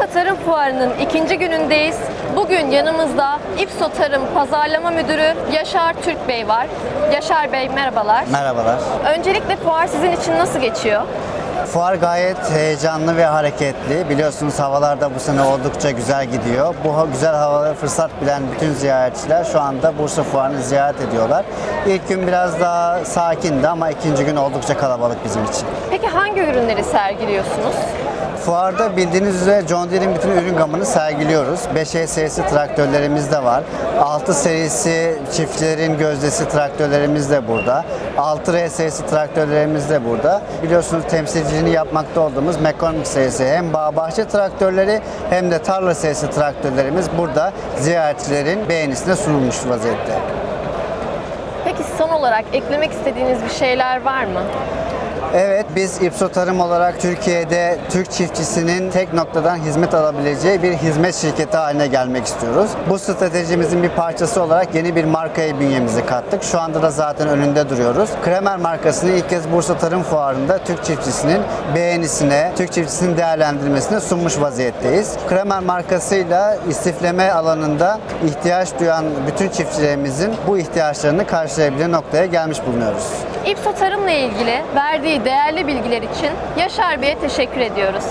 Bursa Tarım Fuarı'nın ikinci günündeyiz. Bugün yanımızda İpso Tarım Pazarlama Müdürü Yaşar Türk Bey var. Yaşar Bey merhabalar. Merhabalar. Öncelikle fuar sizin için nasıl geçiyor? Fuar gayet heyecanlı ve hareketli. Biliyorsunuz havalar da bu sene oldukça güzel gidiyor. Bu güzel havaları fırsat bilen bütün ziyaretçiler şu anda Bursa Fuarı'nı ziyaret ediyorlar. İlk gün biraz daha sakindi ama ikinci gün oldukça kalabalık bizim için. Peki hangi ürünleri sergiliyorsunuz? Fuarda bildiğiniz üzere John Deere'in bütün ürün gamını sergiliyoruz. 5E serisi traktörlerimiz de var. 6 serisi çiftçilerin gözdesi traktörlerimiz de burada. 6R serisi traktörlerimiz de burada. Biliyorsunuz temsilciliğini yapmakta olduğumuz Mekanik serisi hem bağ bahçe traktörleri hem de tarla serisi traktörlerimiz burada ziyaretçilerin beğenisine sunulmuş vaziyette. Peki son olarak eklemek istediğiniz bir şeyler var mı? Evet, biz İpso Tarım olarak Türkiye'de Türk çiftçisinin tek noktadan hizmet alabileceği bir hizmet şirketi haline gelmek istiyoruz. Bu stratejimizin bir parçası olarak yeni bir markayı bünyemize kattık. Şu anda da zaten önünde duruyoruz. Kremer markasını ilk kez Bursa Tarım Fuarı'nda Türk çiftçisinin beğenisine, Türk çiftçisinin değerlendirmesine sunmuş vaziyetteyiz. Kremer markasıyla istifleme alanında ihtiyaç duyan bütün çiftçilerimizin bu ihtiyaçlarını karşılayabilen noktaya gelmiş bulunuyoruz. İpso Tarım'la ilgili verdiği değerli bilgiler için Yaşar Bey'e teşekkür ediyoruz.